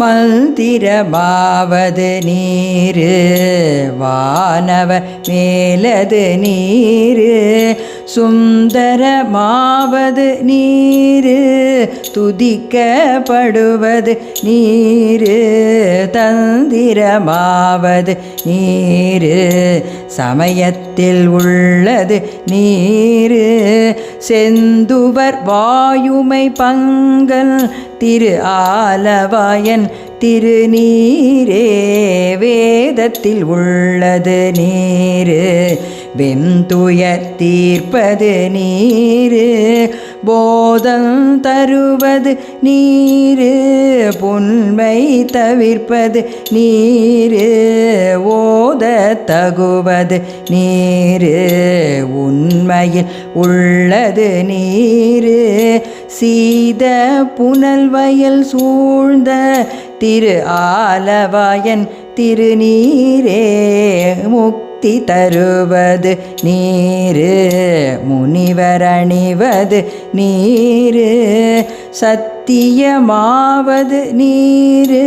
மந்திரமாவது நீர் வானவ மேலது நீர் சுந்தரமாவது நீர். துதிக்கப்படுவது நீரு தந்திரமாவது நீரு. சமயத்தில் உள்ளது நீரு. செந்துவர் வாயுமை பங்கல் திரு ஆலவாயன் திருநீரே வேதத்தில் உள்ளது நீரு. வெந்துயர் தீர்ப்பது நீரு. போதம் தருவது நீரு புன்மை தவிர்ப்பது நீரு ஓத தகுவது நீரு உண்மையில் உள்ளது நீரு. சீத புனல் வயல் சூழ்ந்த திரு ஆலவாயன் திருநீரே முக்தி தருவது நீரு முனிவரணிவது நீரு சத்தியமாவது நீரு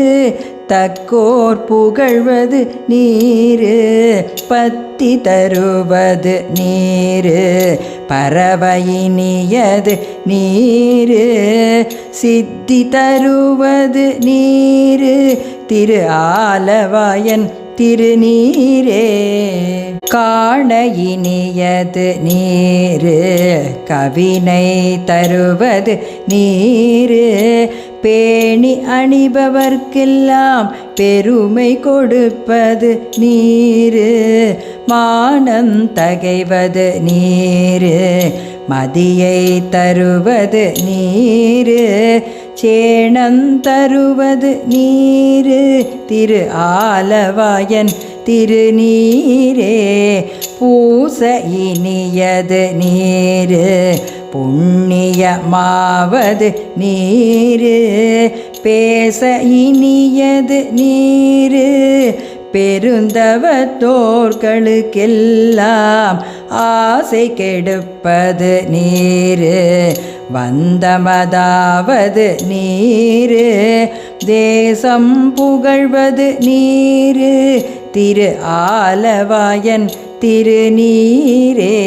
தக்கோர் புகழ்வது நீரு பத்தி தருவது நீரு பறவையினியது நீரு சித்தி தருவது நீரு திரு ஆலவாயன் திருநீரே காண இனியது நீரு கவினை தருவது நீரு. பேணி அணிபவர்க்கெல்லாம் பெருமை கொடுப்பது நீரு. மானம் தகைவது நீரு. மதியை தருவது நீரு சேணம் தருவது நீரு. திரு ஆலவாயன் திருநீரே பூச இனியது நீரு. புண்ணியமாவது நீரு பேச இனியது நீரு. பெருந்தவத்தோர்களுக்கெல்லாம் ஆசை கெடுப்பது நீரு. வந்தமதாவது நீரு. தேசம் புகழ்வது நீரு. திரு ஆலவாயன் திருநீரே.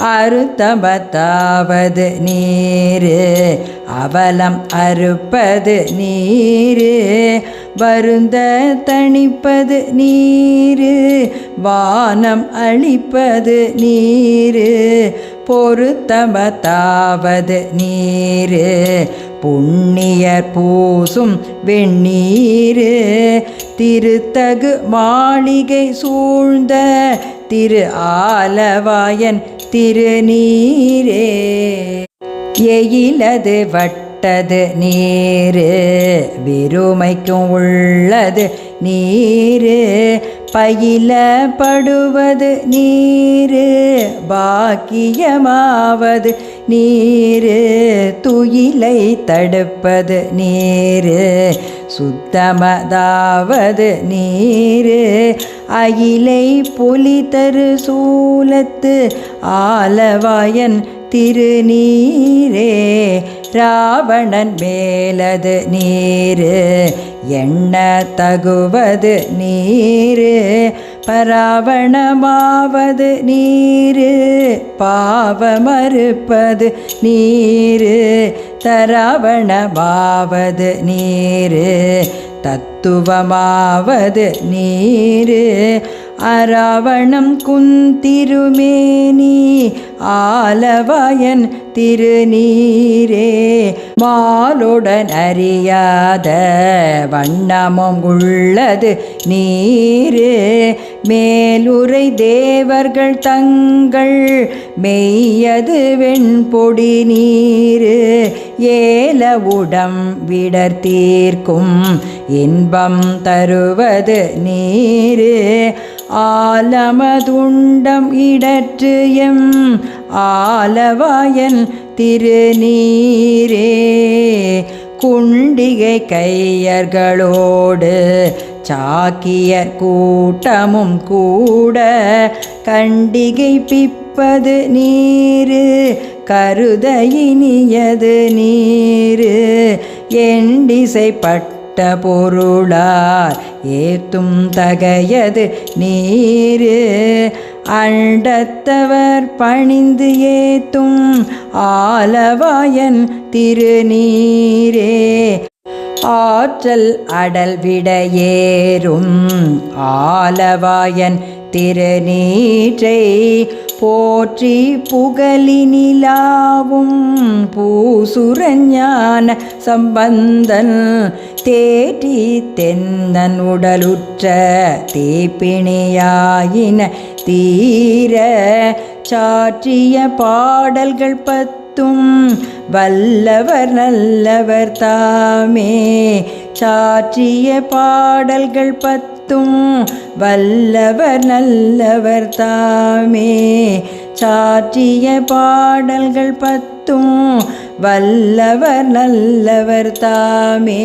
அறுத்தமத்தாவது நீரு. அவலம் அறுப்பது நீரு. வருந்த தணிப்பது நீரு வானம் அளிப்பது நீரு பொருத்தமத்தாவது நீரு புண்ணியர் பூசும் வெண்ணீரு திருத்தகு மாளிகை சூழ்ந்த திரு ஆலவாயன் திருநீரே. எயிலது வட்ட வட்டது நீரு விருமைக்கும் உள்ளது நீரு. பயிலப்படுவது நீரு பாக்கியமாவது நீரு. துயிலை தடுப்பது நீரு சுத்தமதாவது நீரு. அயிலை புலி தரு சூலத்து ஆலவாயன் திருநீரே. ராவணன் மேலது நீரு எண்ண தகுவது நீரு பராவணமாவது நீரு பாவமறுப்பது நீரு தராவணமாவது நீரு தத்துவமாவது நீரு அராவணம் குந்திருமேனி ஆலவயன் திருநீரே. மாலுடன் அறியாத வண்ணமும் உள்ளது நீரு. மேலுரை தேவர்கள் தங்கள் மெய்யது வெண்பொடி நீரு. ஏல உடம் விடர்த்தீர்க்கும் இன்பம் தருவது நீரு. ஆலமதுண்டம் இடற்று எம் ஆலவாயன் திருநீரே. குண்டிகை கையர்களோடு சாக்கியர் கூட்டமும் கூட கண்டிகை பிப்பது நீரு கருதையினியது நீரு. எண்டிசைப்பட்ட பட்ட பொருளார் ஏத்தும் தகையது நீரு. அண்டத்தவர் பணிந்து ஏத்தும் ஆலவாயன் திருநீரே. ஆற்றல் அடல் விடையேறும் ஆலவாயன் திருநீற்றை போற்றி புகழினிலாவும் பூசுரஞான சம்பந்தன் தேற்றி தென்னன் உடலுற்ற தீப்பிணியாயின தீர சாற்றிய பாடல்கள் பத்தும் வல்லவர் நல்லவர் தாமே. சாற்றிய பாடல்கள் பத்தும் வல்லவர் நல்லவர் தாமே. சாற்றிய பாடல்கள் பத்தும் வல்லவர் நல்லவர் தாமே.